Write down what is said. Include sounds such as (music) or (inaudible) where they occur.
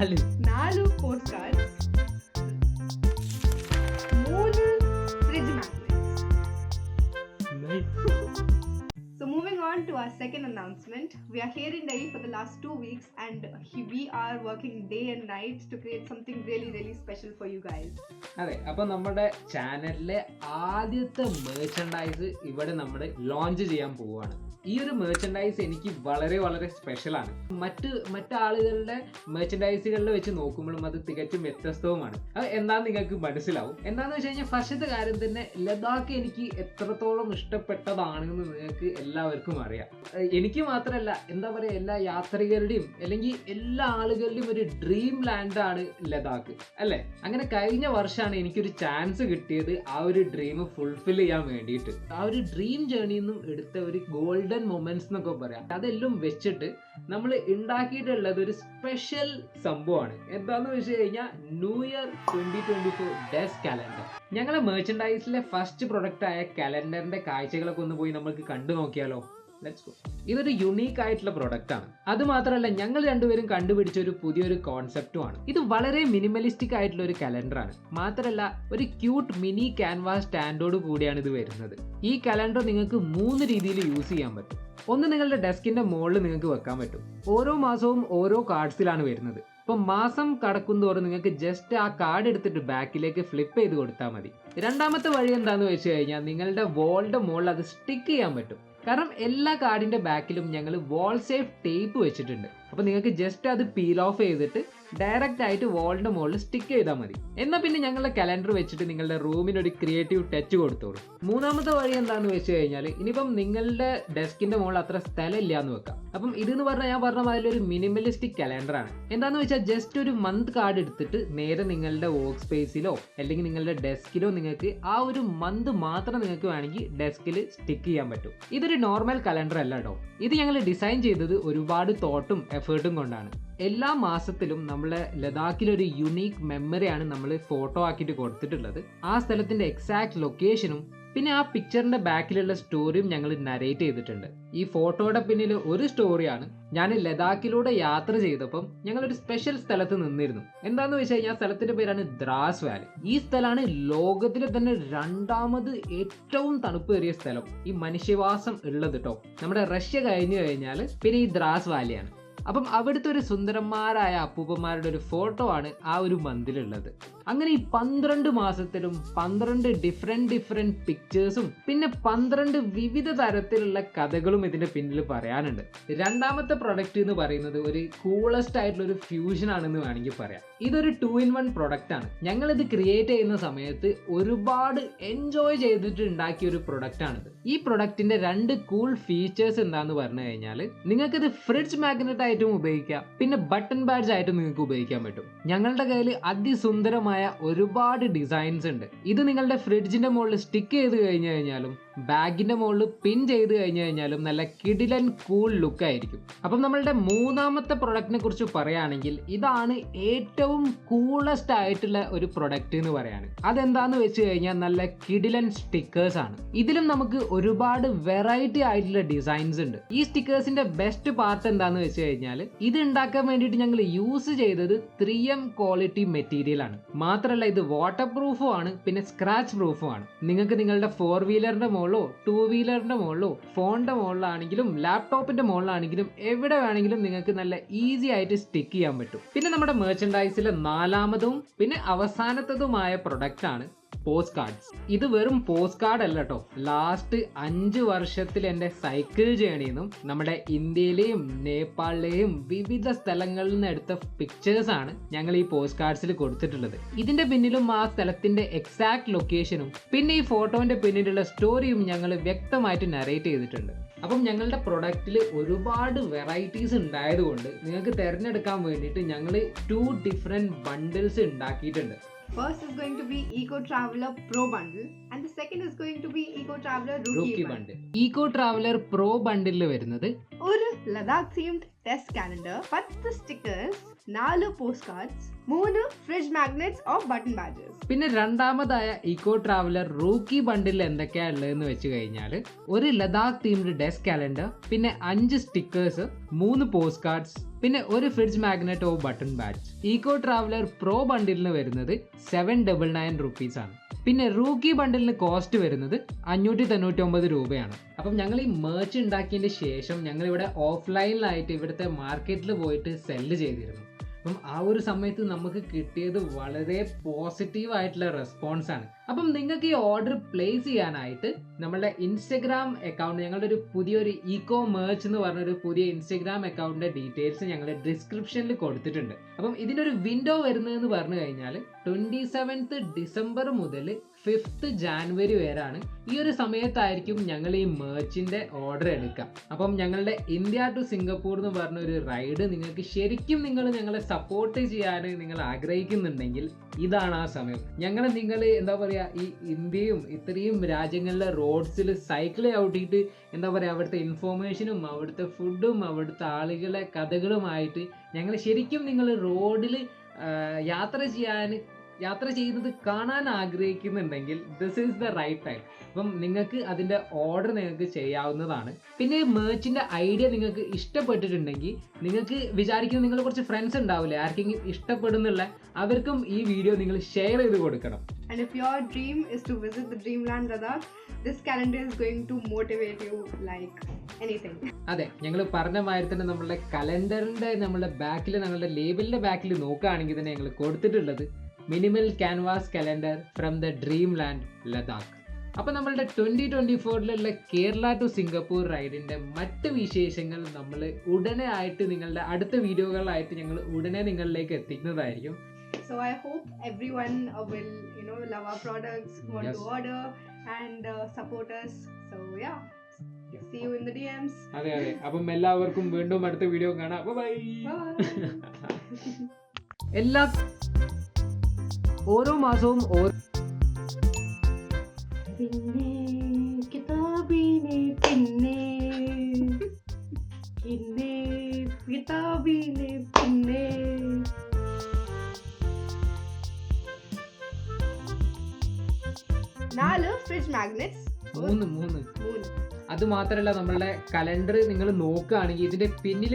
നാല് നാല് post cards മൂന്ന് fridge magnets So moving on to our second announcement, we are here in Delhi for the last two weeks and we are working day and night to create something really really special for you guys. അതെ അപ്പൊ നമ്മുടെ ചാനലിലെ ആദ്യത്തെ merchandise ഇവിടെ നമ്മൾ launch ചെയ്യാൻ പോവുകയാണ് ഈ ഒരു മെർച്ചൻഡൈസ് എനിക്ക് വളരെ വളരെ സ്പെഷ്യലാണ് മറ്റ് മറ്റ് ആളുകളുടെ മേർച്ചൻഡൈസുകളിൽ വെച്ച് നോക്കുമ്പോഴും അത് തികച്ചും വ്യത്യസ്തവുമാണ്. അത് എന്താന്ന് നിങ്ങൾക്ക് മനസ്സിലാവും. എന്താന്ന് വെച്ച് കഴിഞ്ഞാൽ ഫസ്റ്റത്തെ കാര്യം തന്നെ ലഡാക്ക് എനിക്ക് എത്രത്തോളം ഇഷ്ടപ്പെട്ടതാണെന്ന് നിങ്ങൾക്ക് എല്ലാവർക്കും അറിയാം. എനിക്ക് മാത്രമല്ല എന്താ പറയുക എല്ലാ യാത്രികരുടെയും അല്ലെങ്കിൽ എല്ലാ ആളുകളുടെയും ഒരു ഡ്രീം ലാൻഡാണ് ലഡാക്ക് അല്ലേ? അങ്ങനെ കഴിഞ്ഞ വർഷമാണ് എനിക്കൊരു ചാൻസ് കിട്ടിയത് ആ ഒരു ഡ്രീം ഫുൾഫിൽ ചെയ്യാൻ വേണ്ടിയിട്ട്. ആ ഒരു ഡ്രീം ജേണിയിൽ നിന്നും എടുത്ത ഒരു ഗോൾഡൻ മൊമെന്റ്സ് എന്നൊക്കെ പറയാം. അതെല്ലാം വെച്ചിട്ട് നമ്മൾ ഉണ്ടാക്കിയിട്ടുള്ളത് ഒരു സ്പെഷ്യൽ സംഭവമാണ്. എന്താന്ന് വെച്ച് കഴിഞ്ഞാൽ new year twenty twenty four desk calendar ഞങ്ങളെ മെർച്ചൻഡൈസിലെ ഫസ്റ്റ് പ്രൊഡക്റ്റ് ആയ കലണ്ടറിന്റെ കാഴ്ചകളൊക്കെ ഒന്ന് പോയി നമ്മൾക്ക് കണ്ടു നോക്കിയാലോ? ഇതൊരു യുണീക്ക് ആയിട്ടുള്ള പ്രൊഡക്റ്റ് ആണ്. അത് മാത്രമല്ല ഞങ്ങൾ രണ്ടുപേരും കണ്ടുപിടിച്ച ഒരു പുതിയൊരു കോൺസെപ്റ്റും ആണ്. ഇത് വളരെ മിനിമലിസ്റ്റിക് ആയിട്ടുള്ള ഒരു കലണ്ടറാണ് മാത്രമല്ല ഒരു ക്യൂട്ട് മിനി ക്യാൻവാസ് സ്റ്റാൻഡോട് കൂടിയാണ് ഇത് വരുന്നത്. ഈ കലണ്ടർ നിങ്ങൾക്ക് മൂന്ന് രീതിയിൽ യൂസ് ചെയ്യാൻ പറ്റും. ഒന്ന് നിങ്ങളുടെ ഡെസ്കിന്റെ മുകളിൽ നിങ്ങൾക്ക് വെക്കാൻ പറ്റും. ഓരോ മാസവും ഓരോ കാർഡ്സിലാണ് വരുന്നത്. ഇപ്പൊ മാസം കടക്കുന്തോറും നിങ്ങൾക്ക് ജസ്റ്റ് ആ കാർഡ് എടുത്തിട്ട് ബാക്കിലേക്ക് ഫ്ലിപ്പ് ചെയ്ത് കൊടുത്താൽ മതി. രണ്ടാമത്തെ വഴി എന്താണെന്ന് വെച്ച് കഴിഞ്ഞാൽ നിങ്ങളുടെ വോളിന്റെ മുകളിൽ അത് സ്റ്റിക്ക് ചെയ്യാൻ പറ്റും. കാരണം എല്ലാ കാർഡിന്റെ ബാക്കിലും ഞങ്ങൾ വാൾ സേഫ് ടേപ്പ് വെച്ചിട്ടുണ്ട്. അപ്പോൾ നിങ്ങൾക്ക് ജസ്റ്റ് അത് പീൽ ഓഫ് ചെയ്തിട്ട് ഡയറക്റ്റ് ആയിട്ട് വാളിന്റെ മുകളിൽ സ്റ്റിക്ക് ചെയ്താൽ മതി. എന്നാൽ പിന്നെ ഞങ്ങളുടെ കലണ്ടർ വെച്ചിട്ട് നിങ്ങളുടെ റൂമിന് ഒരു ക്രിയേറ്റീവ് ടച്ച് കൊടുത്തോളൂ. മൂന്നാമത്തെ വഴി എന്താന്ന് വെച്ച് കഴിഞ്ഞാൽ ഇനിയിപ്പം നിങ്ങളുടെ ഡെസ്കിന്റെ മുകളിൽ അത്ര സ്ഥലം ഇല്ല എന്ന് വെക്കാം. അപ്പം ഇതെന്ന് പറഞ്ഞാൽ ഞാൻ പറഞ്ഞ മാതിരി ഒരു മിനിമലിസ്റ്റിക് കലണ്ടർ ആണ്. എന്താന്ന് വെച്ചാൽ ജസ്റ്റ് ഒരു മന്ത് കാർഡ് എടുത്തിട്ട് നേരെ നിങ്ങളുടെ വർക്ക് സ്പേസിലോ അല്ലെങ്കിൽ നിങ്ങളുടെ ഡെസ്കിലോ നിങ്ങൾക്ക് ആ ഒരു മന്ത് മാത്രം നിങ്ങൾക്ക് വേണമെങ്കിൽ ഡെസ്കിൽ സ്റ്റിക്ക് ചെയ്യാൻ പറ്റും. ഇതൊരു നോർമൽ കലണ്ടർ അല്ല കേട്ടോ ഇത് ഞങ്ങൾ ഡിസൈൻ ചെയ്തത് ഒരുപാട് തോട്ടും എഫേർട്ടും കൊണ്ടാണ്. എല്ലാ മാസത്തിലും നമ്മളെ ലഡാക്കിലൊരു യുണീക്ക് മെമ്മറിയാണ് നമ്മൾ ഫോട്ടോ ആക്കിയിട്ട് കൊടുത്തിട്ടുള്ളത്. ആ സ്ഥലത്തിന്റെ എക്സാക്ട് ലൊക്കേഷനും പിന്നെ ആ പിക്ചറിന്റെ ബാക്കിലുള്ള സ്റ്റോറിയും ഞങ്ങൾ നരേറ്റ് ചെയ്തിട്ടുണ്ട്. ഈ ഫോട്ടോയുടെ പിന്നിൽ ഒരു സ്റ്റോറിയാണ് ഞാൻ ലഡാക്കിലൂടെ യാത്ര ചെയ്തപ്പം ഞങ്ങൾ ഒരു സ്പെഷ്യൽ സ്ഥലത്ത് നിന്നിരുന്നു. എന്താന്ന് വെച്ച് കഴിഞ്ഞാൽ സ്ഥലത്തിന്റെ പേരാണ് ദ്രാസ് വാലി. ഈ സ്ഥലമാണ് ലോകത്തിലെ തന്നെ രണ്ടാമത് ഏറ്റവും തണുപ്പേറിയ സ്ഥലം ഈ മനുഷ്യവാസം ഉള്ളത് കേട്ടോ നമ്മുടെ റഷ്യ കഴിഞ്ഞു കഴിഞ്ഞാൽ പിന്നെ ഈ ദ്രാസ് വാലിയാണ്. അപ്പം അവിടുത്തെ ഒരു സുന്ദരന്മാരായ അപ്പൂപ്പന്മാരുടെ ഒരു ഫോട്ടോ ആണ് ആ ഒരു മന്തിലുള്ളത്. അങ്ങനെ ഈ പന്ത്രണ്ട് മാസത്തിലും പന്ത്രണ്ട് ഡിഫറെന്റ് ഡിഫറെന്റ് പിക്ചേഴ്സും പിന്നെ പന്ത്രണ്ട് വിവിധ തരത്തിലുള്ള കഥകളും ഇതിന്റെ പിന്നിൽ പറയാനുണ്ട്. രണ്ടാമത്തെ പ്രൊഡക്റ്റ് എന്ന് പറയുന്നത് ഒരു കൂളസ്റ്റ് ആയിട്ടുള്ള ഒരു ഫ്യൂഷൻ ആണെന്ന് വേണമെങ്കിൽ പറയാം. ഇതൊരു ടു ഇൻ വൺ പ്രൊഡക്റ്റ് ആണ്. ഞങ്ങൾ ഇത് ക്രിയേറ്റ് ചെയ്യുന്ന സമയത്ത് ഒരുപാട് എൻജോയ് ചെയ്തിട്ട് ഉണ്ടാക്കിയ ഒരു പ്രൊഡക്റ്റ് ആണിത്. ഈ പ്രൊഡക്റ്റിന്റെ രണ്ട് കൂൾ ഫീച്ചേഴ്സ് എന്താന്ന് പറഞ്ഞു കഴിഞ്ഞാൽ നിങ്ങൾക്ക് ഇത് ഫ്രിഡ്ജ് മാഗ്നറ്റ് ഉപയോഗിക്കാം. പിന്നെ ബട്ടൺ ബാഡ്ജ് ആയിട്ടും നിങ്ങൾക്ക് ഉപയോഗിക്കാൻ പറ്റും. ഞങ്ങളുടെ കയ്യിൽ അതിസുന്ദരമായ ഒരുപാട് ഡിസൈൻസ് ഉണ്ട്. ഇത് നിങ്ങളുടെ ഫ്രിഡ്ജിന്റെ മുകളിൽ സ്റ്റിക്ക് ചെയ്ത് കഴിഞ്ഞു കഴിഞ്ഞാലും ബാഗിന്റെ മുകളിൽ പിൻ ചെയ്ത് കഴിഞ്ഞു കഴിഞ്ഞാലും നല്ല കിടിലൻ കൂൾ ലുക്ക് ആയിരിക്കും. അപ്പം നമ്മളുടെ മൂന്നാമത്തെ പ്രൊഡക്റ്റിനെ കുറിച്ച് പറയുകയാണെങ്കിൽ ഇതാണ് ഏറ്റവും കൂളസ്റ്റ് ആയിട്ടുള്ള ഒരു പ്രൊഡക്റ്റ് എന്ന് പറയാണ്. അതെന്താന്ന് വെച്ച് കഴിഞ്ഞാൽ നല്ല കിടിലൻ സ്റ്റിക്കേഴ്സ് ആണ്. ഇതിലും നമുക്ക് ഒരുപാട് വെറൈറ്റി ആയിട്ടുള്ള ഡിസൈൻസ് ഉണ്ട്. ഈ സ്റ്റിക്കേഴ്സിന്റെ ബെസ്റ്റ് പാർട്ട് എന്താന്ന് വെച്ച് ഇത് ഉണ്ടാക്കാൻ വേണ്ടിയിട്ട് ഞങ്ങൾ യൂസ് ചെയ്തത് ത്രീ എം ക്വാളിറ്റി മെറ്റീരിയൽ ആണ്. മാത്രമല്ല ഇത് വാട്ടർ പ്രൂഫും ആണ് പിന്നെ സ്ക്രാച്ച് പ്രൂഫും ആണ്. നിങ്ങൾക്ക് നിങ്ങളുടെ ഫോർ വീലറിന്റെ മുകളിലോ ടൂ വീലറിന്റെ മുകളിലോ ഫോണിന്റെ മുകളിലാണെങ്കിലും ലാപ്ടോപ്പിന്റെ മുകളിലാണെങ്കിലും എവിടെ വേണമെങ്കിലും നിങ്ങൾക്ക് നല്ല ഈസി ആയിട്ട് സ്റ്റിക്ക് ചെയ്യാൻ പറ്റും. പിന്നെ നമ്മുടെ മെർച്ചൻഡൈസിലെ നാലാമതും പിന്നെ അവസാനത്തതുമായ പ്രൊഡക്റ്റ് ആണ് പോസ്റ്റ് കാർഡ്സ്. ഇത് വെറും പോസ്റ്റ് കാർഡ് അല്ല കേട്ടോ ലാസ്റ്റ് അഞ്ച് വർഷത്തിൽ എന്റെ സൈക്കിൾ ജേണിന്നും നമ്മുടെ ഇന്ത്യയിലെയും നേപ്പാളിലെയും വിവിധ സ്ഥലങ്ങളിൽ നിന്ന് എടുത്ത പിക്ചേഴ്സ് ആണ് ഞങ്ങൾ ഈ പോസ്റ്റ് കാർഡ്സിൽ കൊടുത്തിട്ടുള്ളത്. ഇതിന്റെ പിന്നിലും ആ സ്ഥലത്തിന്റെ എക്സാക്ട് ലൊക്കേഷനും പിന്നെ ഈ ഫോട്ടോന്റെ പിന്നിലുള്ള സ്റ്റോറിയും ഞങ്ങൾ വ്യക്തമായിട്ട് നറേറ്റ് ചെയ്തിട്ടുണ്ട്. അപ്പം ഞങ്ങളുടെ പ്രൊഡക്റ്റിൽ ഒരുപാട് വെറൈറ്റീസ് ഉണ്ടായതുകൊണ്ട് നിങ്ങൾക്ക് തിരഞ്ഞെടുക്കാൻ വേണ്ടിയിട്ട് ഞങ്ങൾ ടു ഡിഫറെന്റ് ബണ്ടിൽസ് ഉണ്ടാക്കിയിട്ടുണ്ട്. First is going to be Eco Traveler Pro Bundle, and the second is going to be Eco Traveler Rookie, Bundle. Eco Traveler Pro ബണ്ടിലിൽ വരുന്നത് ഒരു ലഡാക്ക് തീംഡ് ടെസ്റ്റ് കാലണ്ടർ പത്ത് സ്റ്റിക്കേഴ്സ് നാല് പോസ്റ്റ് കാർഡ്സ് മൂന്ന് fridge magnets of button badges പിന്നെ രണ്ടാമതായ eco traveller rookie bundle എന്തൊക്കെയാ ഉള്ളതെന്ന് വെച്ച് കഴിഞ്ഞാൽ ഒരു ലഡാക്ക് തീംഡ് ഡെസ്ക് കാലണ്ടർ പിന്നെ അഞ്ച് സ്റ്റിക്കേഴ്സ് മൂന്ന് പോസ്റ്റ് കാർഡ്സ് പിന്നെ ഒരു fridge magnet of button badge eco traveller pro ബണ്ടിലിന് വരുന്നത് സെവൻ ഡബിൾ നയൻ റുപ്പീസ് ആണ്. പിന്നെ റൂക്കി ബണ്ടിലിന് കോസ്റ്റ് വരുന്നത് അഞ്ഞൂറ്റി തൊണ്ണൂറ്റി ഒമ്പത് രൂപയാണ്. അപ്പം ഞങ്ങൾ ഈ മേർച്ച് ഉണ്ടാക്കിയതിന് ശേഷം ഞങ്ങൾ ഇവിടെ ഓഫ്ലൈനിലായിട്ട് ഇവിടുത്തെ മാർക്കറ്റിൽ പോയിട്ട് സെല്ല് ചെയ്തിരുന്നു. അപ്പം ആ ഒരു സമയത്ത് നമുക്ക് കിട്ടിയത് വളരെ പോസിറ്റീവ് ആയിട്ടുള്ള റെസ്പോൺസ് ആണ്. അപ്പം നിങ്ങൾക്ക് ഈ ഓർഡർ പ്ലേസ് ചെയ്യാനായിട്ട് നമ്മളുടെ ഇൻസ്റ്റഗ്രാം അക്കൗണ്ട് ഞങ്ങളുടെ ഒരു പുതിയൊരു ഇക്കോ മേർച്ച് എന്ന് പറഞ്ഞ ഒരു പുതിയ ഇൻസ്റ്റഗ്രാം അക്കൗണ്ടിന്റെ ഡീറ്റെയിൽസ് ഞങ്ങൾ ഡിസ്ക്രിപ്ഷനിൽ കൊടുത്തിട്ടുണ്ട്. അപ്പം ഇതിനൊരു വിൻഡോ വരുന്നതെന്ന് പറഞ്ഞു കഴിഞ്ഞാൽ ട്വന്റി സെവൻത്ത് ഡിസംബർ മുതൽ ഫിഫ്ത്ത് ജാനുവരി വരെയാണ് ഈ ഒരു സമയത്തായിരിക്കും ഞങ്ങൾ ഈ മേർച്ചിന്റെ ഓർഡർ എടുക്കുക. അപ്പം ഞങ്ങളുടെ ഇന്ത്യ ടു സിംഗപ്പൂർ എന്ന് പറഞ്ഞ ഒരു റൈഡ് നിങ്ങൾക്ക് ശരിക്കും നിങ്ങൾ ഞങ്ങളെ സപ്പോർട്ട് ചെയ്യാൻ നിങ്ങൾ ആഗ്രഹിക്കുന്നുണ്ടെങ്കിൽ ഇതാണ് ആ സമയം. ഞങ്ങൾ നിങ്ങൾ എന്താ പറയുക ഈ ഇന്ത്യയും ഇത്രയും രാജ്യങ്ങളിലെ റോഡ്സിൽ സൈക്കിൾ ചവിട്ടിയിട്ട് എന്താ പറയുക അവിടുത്തെ ഇൻഫോർമേഷനും അവിടുത്തെ ഫുഡും അവിടുത്തെ ആളുകളെ കഥകളുമായിട്ട് ഞങ്ങൾ ശരിക്കും നിങ്ങൾ റോഡിൽ യാത്ര ചെയ്യാൻ യാത്ര ചെയ്യുന്നത് കാണാൻ ആഗ്രഹിക്കുന്നുണ്ടെങ്കിൽ this is the right time അപ്പം നിങ്ങൾക്ക് അതിന്റെ ഓർഡർ നിങ്ങൾക്ക് ചെയ്യാവുന്നതാണ്. പിന്നെ മേച്ചിന്റെ ഐഡിയ നിങ്ങൾക്ക് ഇഷ്ടപ്പെട്ടിട്ടുണ്ടെങ്കിൽ നിങ്ങൾക്ക് വിചാരിക്കുന്ന നിങ്ങൾ കുറച്ച് ഫ്രണ്ട്സ് ഉണ്ടാവില്ലേ ആർക്കെങ്കിലും ഇഷ്ടപ്പെടുന്നുള്ള അവർക്കും ഈ വീഡിയോ നിങ്ങൾ ഷെയർ ചെയ്ത് കൊടുക്കണം. And if your dream is to visit the Dreamland Ladakh, this calendar is going to motivate you like anything. അതെ ഞങ്ങൾ പറഞ്ഞ മാതിരി തന്നെ നമ്മളുടെ കലണ്ടറിന്റെ നമ്മളുടെ ബാക്കിൽ നമ്മളുടെ ലേബലിന്റെ ബാക്കിൽ നോക്കുകയാണെങ്കിൽ തന്നെ ഞങ്ങൾ കൊടുത്തിട്ടുള്ളത് minimal canvas calendar from the dream land Ladakh അപ്പോൾ നമ്മളുടെ ട്വന്റി ട്വന്റി ഫോറിലുള്ള കേരള ടു സിംഗപ്പൂർ റൈഡിന്റെ മറ്റ് വിശേഷങ്ങൾ നമ്മൾ ഉടനെ ആയിട്ട് നിങ്ങളുടെ അടുത്ത വീഡിയോകളായിട്ട് ഞങ്ങൾ ഉടനെ നിങ്ങളിലേക്ക് എത്തിക്കുന്നതായിരിക്കും So I hope everyone uh, will, you know, love our products, want Yes. to order, and uh, support us. So yeah, Yeah. see you in the DMs. അതെ അതെ അപ്പം എല്ലാവർക്കും വീണ്ടും അടുത്ത വീഡിയോ കാണാം ബൈ Bye. (laughs) എല്ലാ ഓരോ മാസവും ഓരോ പിന്നെ കിതാബിനെ പിന്നെ. പിന്നെ കിതാബിനെ പിന്നെ. നാല് ഫ്രിഡ്ജ് മാഗ്നറ്റ്സ് മൂന്ന് മൂന്ന്. മൂന്ന്. അത് മാത്രമല്ല നമ്മളുടെ കലണ്ടർ നിങ്ങൾ നോക്കുകയാണെങ്കിൽ ഇതിന്റെ പിന്നിൽ